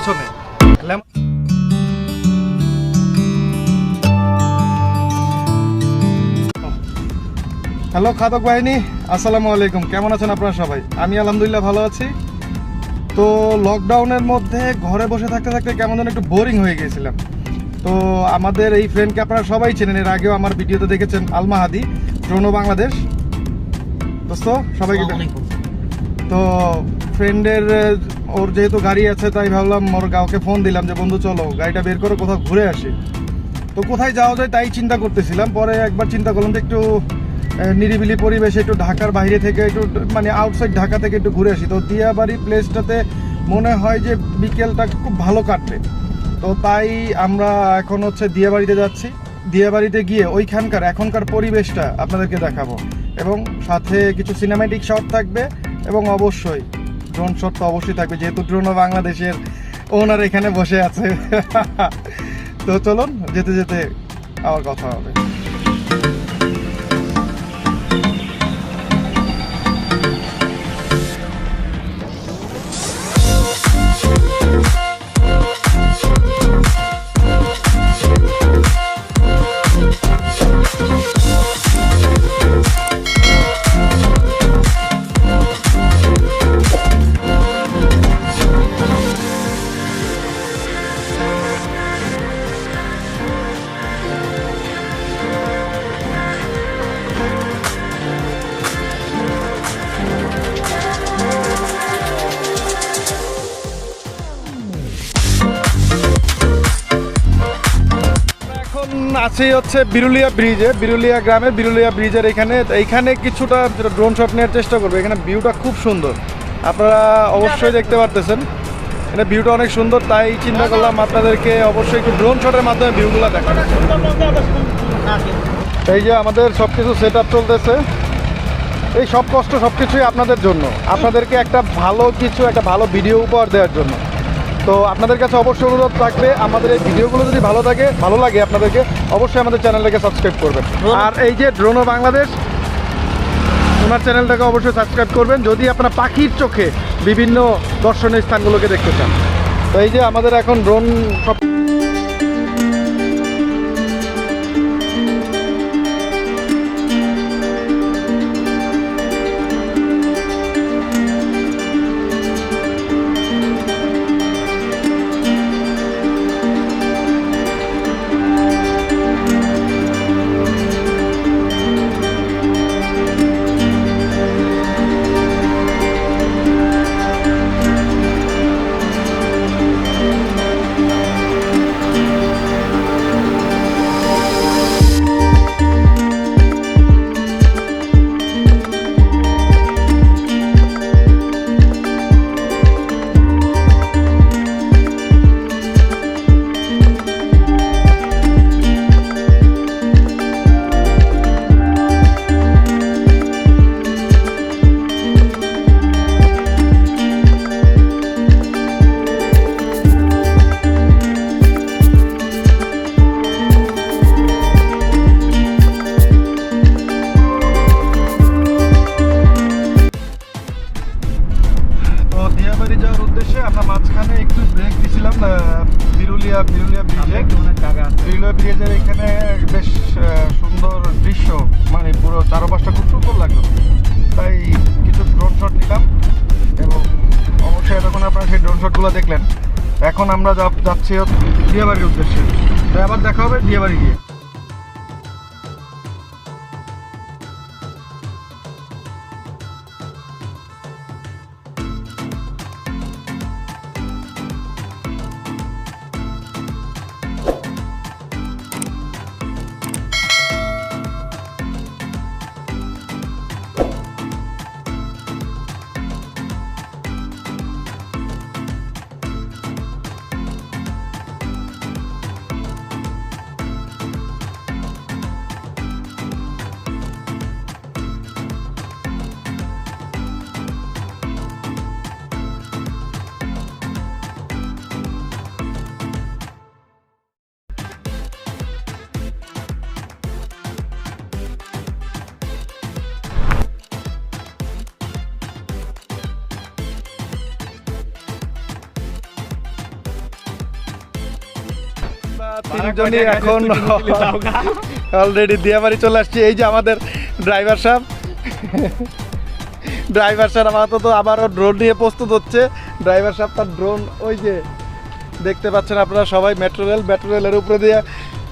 পিছনে। হ্যালো খাদক বাহিনী আসসালামু আলাইকুম। কেমন আছেন আপনারা সবাই? আমি আলহামদুলিল্লাহ ভালো আছি। তো লকডাউনের মধ্যে ঘরে বসে থাকতে থাকতে কেমন যেন একটু বোরিং হয়ে গিয়েছিলাম। তো আমাদের এই ফ্রেন্ডকে আপনারা সবাই চেনেন এর আগেও আমার ভিডিওতে দেখেছেন আলমাহাদি ড্রোনো বাংলাদেশ। দোস্ত সবাইকে তো ফ্রেন্ডের ওর যেহেতু গাড়ি আছে, তাই ভাবলাম ওর কাউকে ফোন দিলাম যে, বন্ধু, চলো, গাড়িটা বের করে, কোথাও ঘুরে আসি। তো কোথায় যাওয়া যায় তাই চিন্তা করতেছিলাম। পরে একবার চিন্তা করলাম যে, একটু নিরিবিলি পরিবেশে একটু ঢাকার বাইরে থেকে একটু মানে আউটসাইড ঢাকা থেকে একটু ঘুরে আসি। তো দিয়াবাড়ি প্লেসটাতে মনে হয় যে, বিকেলটা খুব ভালো কাটবে। তো তাই আমরা এখন হচ্ছে দিয়াবাড়িতে যাচ্ছি। দিয়াবাড়িতে গিয়ে ওইখানকার, এখনকার পরিবেশটা আপনাদেরকে দেখাবো। এবং সাথে কিছু সিনেম্যাটিক শট থাকবে এবং অবশ্যই ড্রোন শট তো অবশ্যই থাকবে, যেহেতু ড্রোনও বাংলাদেশের ওনার এখানে বসে আছে। তো চলুন, যেতে যেতে আবার কথা হবে। আছি হচ্ছে বিরুলিয়া ব্রিজে বিরুলিয়া গ্রামে, বিরুলিয়া ব্রিজের এখানে। এইখানে কিছুটা ড্রোন শট নেওয়ার চেষ্টা করব। এখানে ভিউটা খুব সুন্দর। আপনারা অবশ্যই দেখতে পারতেছেন। এটা ভিউটা অনেক সুন্দর, তাই চিন্তা করলাম আপনাদেরকে অবশ্যই একটু ড্রোন শটের মাধ্যমে ভিউগুলো দেখানো এই যে আমাদের সব কিছু সেট চলতেছে। এই সব কষ্ট সব কিছুই আপনাদের জন্য। আপনাদেরকে একটা ভালো কিছু, একটা ভালো ভিডিও উপহার দেওয়ার জন্য। তো আপনাদের কাছে অবশ্যই অনুরোধ থাকবে আমাদের এই ভিডিওগুলো যদি ভালো থাকে ভালো লাগে আপনাদেরকে অবশ্যই আমাদের চ্যানেলটাকে সাবস্ক্রাইব করবেন। আর এই যে ড্রোনো বাংলাদেশ ওনার চ্যানেলটাকে অবশ্যই সাবস্ক্রাইব করবেন যদি আপনারা পাখির চোখে বিভিন্ন দর্শনীয় স্থানগুলোকে দেখতে চান। তো এই যে আমাদের এখন ড্রোন সব আপনারা সেই ড্রোন শটগুলো দেখলেন। এখন আমরা যাচ্ছি বিয়েবাড়ির উদ্দেশ্যে। তো আবার দেখা হবে বিয়েবাড়ি গিয়ে। তিনজনই এখন অলরেডি দিয়াবাড়ি চলে আসছি। এই যে আমাদের ড্রাইভার সাহেব। ড্রাইভার সাহেব আপাতত আবারও ড্রোন নিয়ে প্রস্তুত হচ্ছে। ড্রাইভার সাহেব তার ড্রোন ওই যে দেখতে পাচ্ছেন আপনারা সবাই মেট্রো রেল মেট্রো রেলের উপরে দিয়ে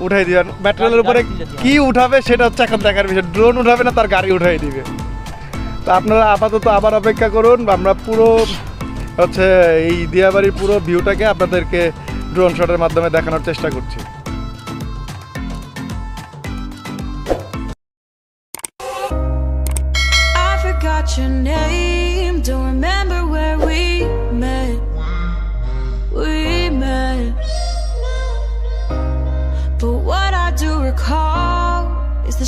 উঠাই দিবেন। মেট্রো রেলের উপরে কি উঠাবে সেটা হচ্ছে এখন দেখার বিষয়। ড্রোন উঠাবে না তার গাড়ি উঠাই দিবে। তো আপনারা আপাতত আবার অপেক্ষা করুন। আমরা পুরো হচ্ছে এই দিয়াবাড়ির পুরো ভিউটাকে আপনাদেরকে ড্রোন শটের মাধ্যমে দেখানোর চেষ্টা করছি your name. Don't remember where we met. We met. What I do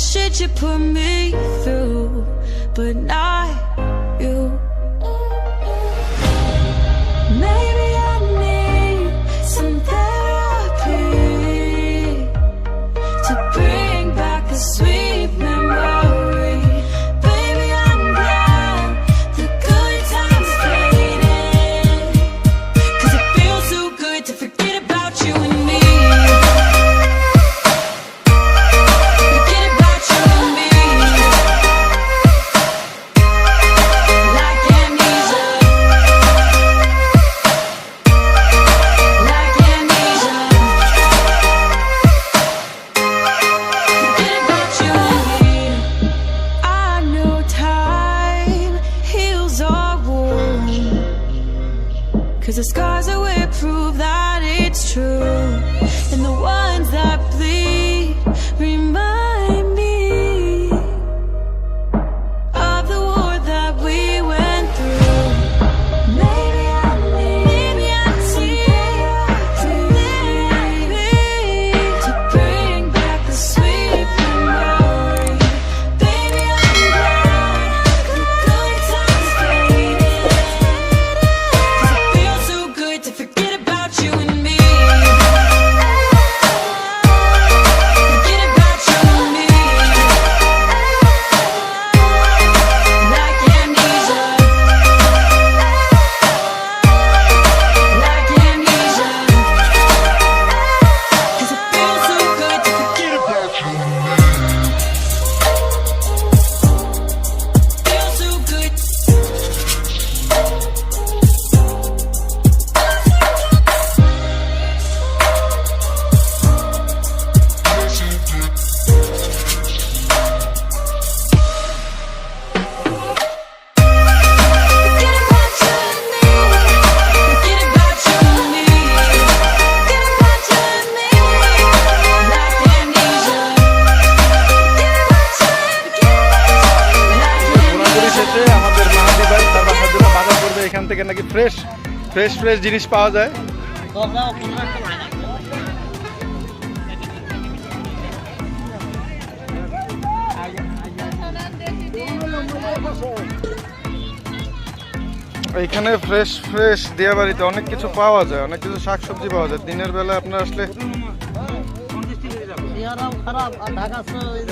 shit you put me through, but not the scars that fresh জিনিস পাওয়া যায়। এইখানে ফ্রেশ ফ্রেশ দেয়া বাড়িতে অনেক কিছু পাওয়া যায়, অনেক কিছু শাকসবজি পাওয়া যায়। দিনের বেলা আপনার আসলে চেহারাও খারাপ, আর ঢাকা শহর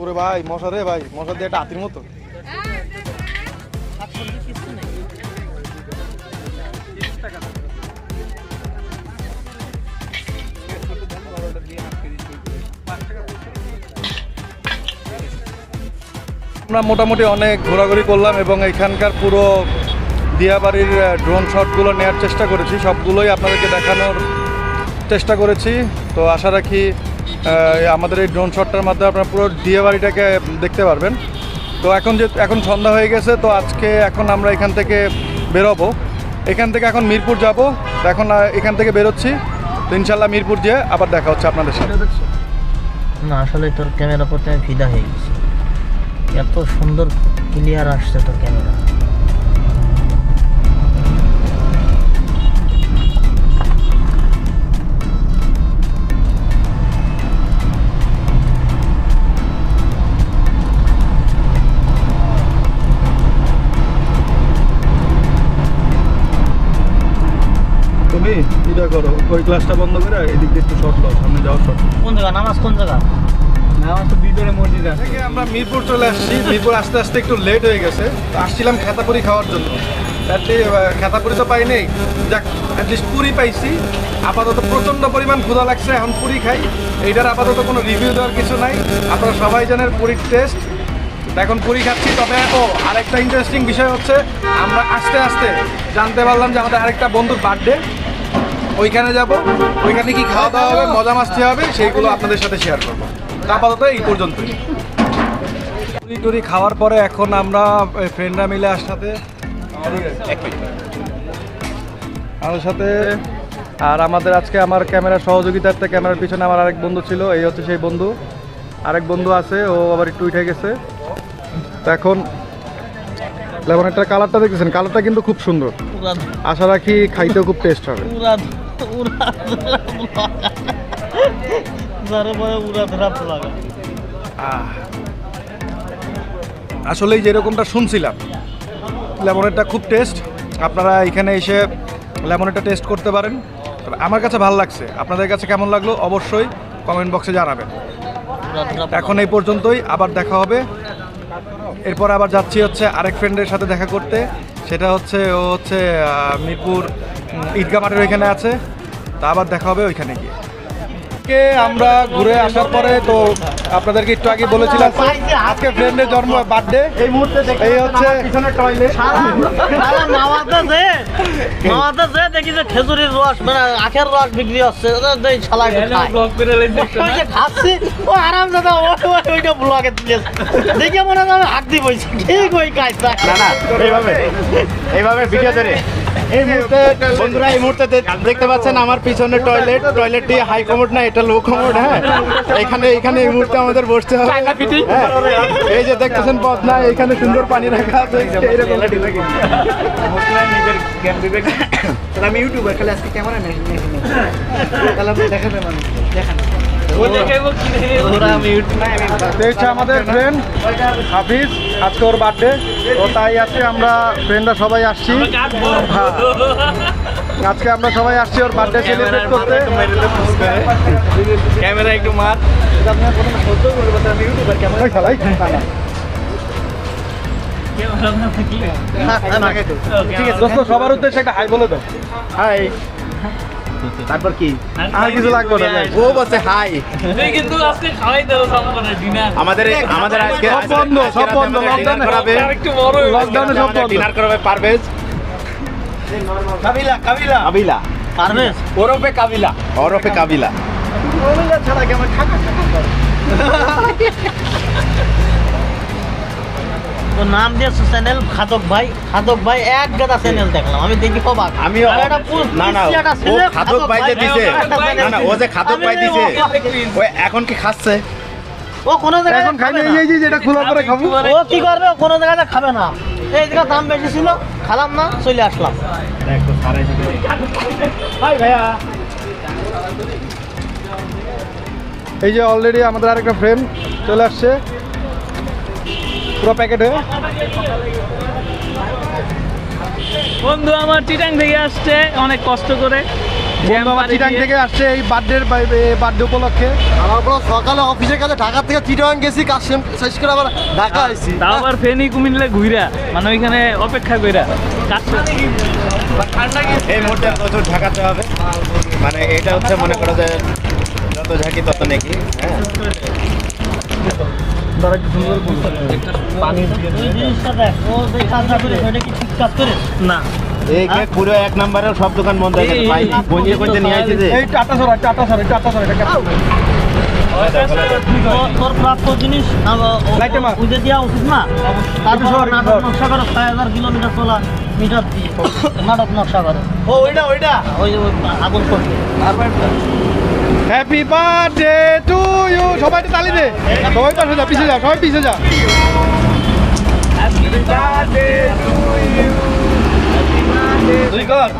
ওরে ভাই, মশা রে ভাই, মশা দিয়ে একটা হাতির মতো। আমরা মোটামুটি অনেক ঘোরাঘুরি করলাম এবং এখানকার পুরো দিয়াবাড়ির ড্রোন শটগুলো নেওয়ার চেষ্টা করেছি। সবগুলোই আপনাদেরকে দেখানোর চেষ্টা করেছি। তো আশা রাখি আমাদের এই ড্রোন শটটার মাধ্যমে আপনারা পুরো দিয়াবাড়িটাকে দেখতে পারবেন। তো এখন যে, এখন সন্ধ্যা হয়ে গেছে, তো আজকে এখন আমরা এখান থেকে বেরোবো। এখান থেকে এখন মিরপুর যাব। এখন এখান থেকে বেরোচ্ছি। তো ইনশাল্লাহ মিরপুর যেয়ে আবার দেখা হচ্ছে আপনাদের সাথে। না, আসলে তোর ক্যামেরা প্রতি আমি ফিদা হয়ে গেছে। এত সুন্দর ক্লিয়ার আসছে তোর ক্যামেরা। তুমি এটা করো। ওই ক্লাসটা বন্ধ করে এদিক দিয়ে একটু শর্ট লো সামনে যাও শর্ট কোন জায়গা? নামাজ কোন জায়গা? থেকে আমরা মিরপুর চলে আসছি। মিরপুর আস্তে আস্তে একটু লেট হয়ে গেছে। তো আসছিলাম খেতাপুরি খাওয়ার জন্য। খেতাপুরি তো পাই নেই। যাক অ্যাটলিস্ট পুরি পাইছি। আপাতত প্রচণ্ড পরিমাণ ক্ষুধা লাগছে এখন পুরি খাই। এইটার আপাতত কোনো রিভিউ দেওয়ার কিছু নাই। আপনারা সবাই জানেন পুরীর টেস্ট এখন পুরি খাচ্ছি। তবে ও আরেকটা ইন্টারেস্টিং বিষয় হচ্ছে আমরা আস্তে আস্তে জানতে পারলাম যে আমাদের আরেকটা বন্ধুর বার্থডে ওইখানে যাব। ওইখানে কি খাওয়া দাওয়া হবে মজা মাস্তি হবে সেইগুলো আপনাদের সাথে শেয়ার করব। আপাতত এই পর্যন্তই। পুরি টুরি খাওয়ার পরে এখন আমরা ফ্রেন্ডরা মিলে একসাথে আমাদের সাথে আর আমাদের আজকে আমার ক্যামেরা সহযোগিতার্থে ক্যামেরার পিছনে আমার আরেক বন্ধু ছিল এই হচ্ছে সেই বন্ধু। আরেক বন্ধু আছে ও আবার একটু উঠে গেছে। তো এখন লেমনেরটার কালারটা দেখতেছেন? কালারটা কিন্তু খুব সুন্দর। আশা রাখি খাইতেও খুব টেস্ট হবে। পুরা পুরা যারে বলে উড়া ধরা লাগা আসলেই যেরকমটা শুনছিলাম লেমনেরটা খুব টেস্ট আপনারা এখানে এসে লেমনেরটা টেস্ট করতে পারেন। আমার কাছে ভালো লাগছে। আপনাদের কাছে কেমন লাগল অবশ্যই কমেন্ট বক্সে জানাবেন। এখন এই পর্যন্তই আবার দেখা হবে। এরপর আবার যাচ্ছি হচ্ছে আরেক ফ্রেন্ডের সাথে দেখা করতে। সেটা হচ্ছে ও হচ্ছে মিরপুর উম, ঈদগাহ মাঠের ওইখানে আছে। তা আবার দেখা হবে ওইখানে গিয়ে। কে আমরা ঘুরে আসার পরে তো আপনাদেরকে একটু আগে বলেছিলাম আজকে ফ্রেন্ডের জন্ম বার্থডে এই মুহূর্তে এই হচ্ছে পিছনে টয়লেট আরে মামাতে যে মামাতে যে দেখি যে খেজুরির রস মানে আখের রস বিক্রি হচ্ছে খাচ্ছি ও আরাম দাদা ও ও- ওইটা ব্লগে দেখে মনে হয় আমি হাত দিয়ে ঠিক ওই কাজ না না এইভাবে এইভাবে ভিডিও ধরে। এই মুহূর্তে বন্ধুরা এই মুহূর্তে দেখতে পাচ্ছেন আমার পিছনে টয়লেট টয়লেটটি হাই কমোড না এটা লো কমোড হ্যাঁ? এখানে এখানে এই মুহূর্তে আমাদের বসতে হবে। হ্যাঁ, এই যে দেখতেছেন পথ না এখানে সুন্দর পানি রাখা আছে এইরকম আমি ইউটিউবার খালি আজকে ক্যামেরা নেই তাহলে আপনি মানুষ দেখান। আমাদের ফ্রেন্ড হাফিজ আজকে ওর বার্থডে তো তাই আছে আমরা ফ্রেন্ডরা সবাই আসছি হ্যাঁ। আজকে আমরা সবাই আসছি ওর বার্থডে সেলিব্রেট করতে ক্যামেরা একটু মার। ঠিক আছে দোস্ত সবার উদ্দেশ্যে একটা হাই বলে দাও হাই তারপর কি? আর কিছু লাগবে না যাই। ও বলছে হাই। কিন্তু আজকে খাওয়াই দেবো সম্পূর্ণ ডিনার আমাদের আমাদের আজকে সব বন্ধ, সব বন্ধ, লকডাউনে। করাবে। একটু বড় হয়ে লকডাউনে সব বন্ধ। ডিনার করাবে পারভেজ কাবিলা কাবিলা। কাবিলা। পারবেশ ওরফে কাবিলা। ওরফে কাবিলা। কাবিলা। ছাড়া কি আমার খাকা খাকা করে। তো নাম দিয়েছে চ্যানেল খাদক ভাই খাদক ভাই এক গাদা চ্যানেল দেখলাম। আমি দেখি অবাক আমি একটা না না ও খাদক ভাই যে দিছে। না না ও যে খাদক ভাই দিছে। ও এখন কি খাচ্ছে? ও কোনো জায়গায় এখন খাই। এই যে যেটা খোলা করে খাব। ও কি করবে? ও কোনো জায়গাতে খাবে না। এই জায়গা দাম বেশি ছিল খালাম না চলে আসলাম। এই যে অলরেডি আমাদের আরেকটা ফ্রেন্ড চলে আসছে। পুরো প্যাকেটে বন্ধু আমার চিটাং থেকে আসছে অনেক কষ্ট করে। বন্ধু আমার চিটাং থেকে আসছে এই বার্থডে বার্থডে উপলক্ষে। আমার পুরো সকালে অফিসের কাছে ঢাকা থেকে চিটাগাং গেছি কাজ শেষ- শেষ করে আবার ঢাকা আইছি। তাও আবার ফেনি কুমিল্লে ঘুইরা। মানে ওইখানে অপেক্ষা কইরা। কাজ এই মুহূর্তে প্রচুর ঝাঁকাতে হবে। মানে এটা হচ্ছে মনে করো যে যত ঝাঁকি তত নাকি হ্যাঁ। কি না। এই পুরো এক নম্বরের সব দোকান বন্ধ হয়ে গেছে। ভাই গঞ্জে গঞ্জে নিয়ে আসছে যে। এই টাটা সর টাটা সর টাটা সর এটা তোর প্রাপ্য জিনিস লাইটে দেওয়া উচিত না? তারপর নাটক নকশা করো ছয় হাজার কিলোমিটার চলা মিটার দিয়ে। নাটক নকশা করো। ও ওইটা ওইটা। ওই আগুন করবে হ্যাপি বার্থডে টু ইউ সবাই একটু তালি দে সবাই পাশে যা পিছিয়ে যা সবাই পিছিয়ে যা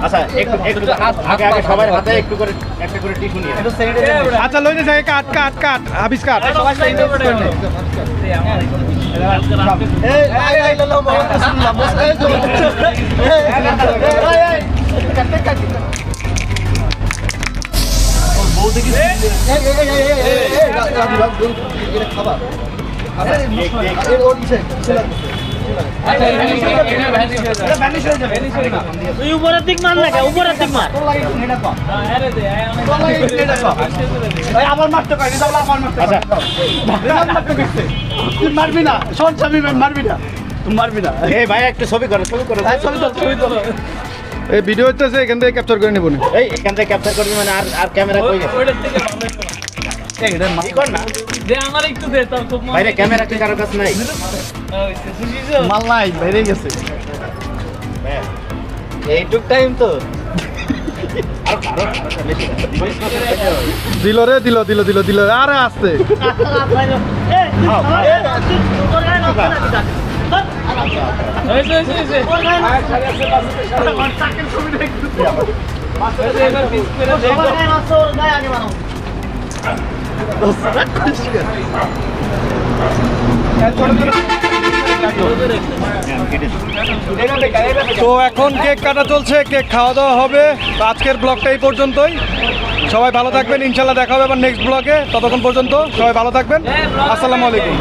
আচ্ছা একটু একটু আগে আগে সবার হাতে একটু করে একটা করে টিস্যু নিয়ে আচ্ছা লইতে যাই কাট কাট কাট হাবিস কাট তুই উপরের দিক মার না উপরের দিক মার আমার মারতে পারি আমার মারতে পারি আমার মারতে গেছে তুই মারবি না শোন স্বামী মারবি না তুই মারবি না এই ভাই একটু ছবি করো ছবি করো ছবি তো ছবি তো এই ভিডিও হইতেছে এখান থেকে ক্যাপচার করে নেব না এই এখান থেকে ক্যাপচার করবি মানে আর আর ক্যামেরা কই গেছে ওইটার থেকে ভালো করো। না দে আমার একটু দে তোর খুব মনে বাইরে ক্যামেরা কি কারও কাছে নাই? মাল নাই বাইরে গেছে এইটুক টাইম তো দিল রে দিল দিল দিল দিল আরে আসতে তো এখন কেক কাটা চলছে, কেক খাওয়া দাওয়া হবে। আজকের ব্লগটা এই পর্যন্তই। সবাই ভালো থাকবেন, ইনশাল্লাহ দেখা হবে আবার নেক্সট ব্লগে ততক্ষণ পর্যন্ত সবাই ভালো থাকবেন। আসসালামু আলাইকুম।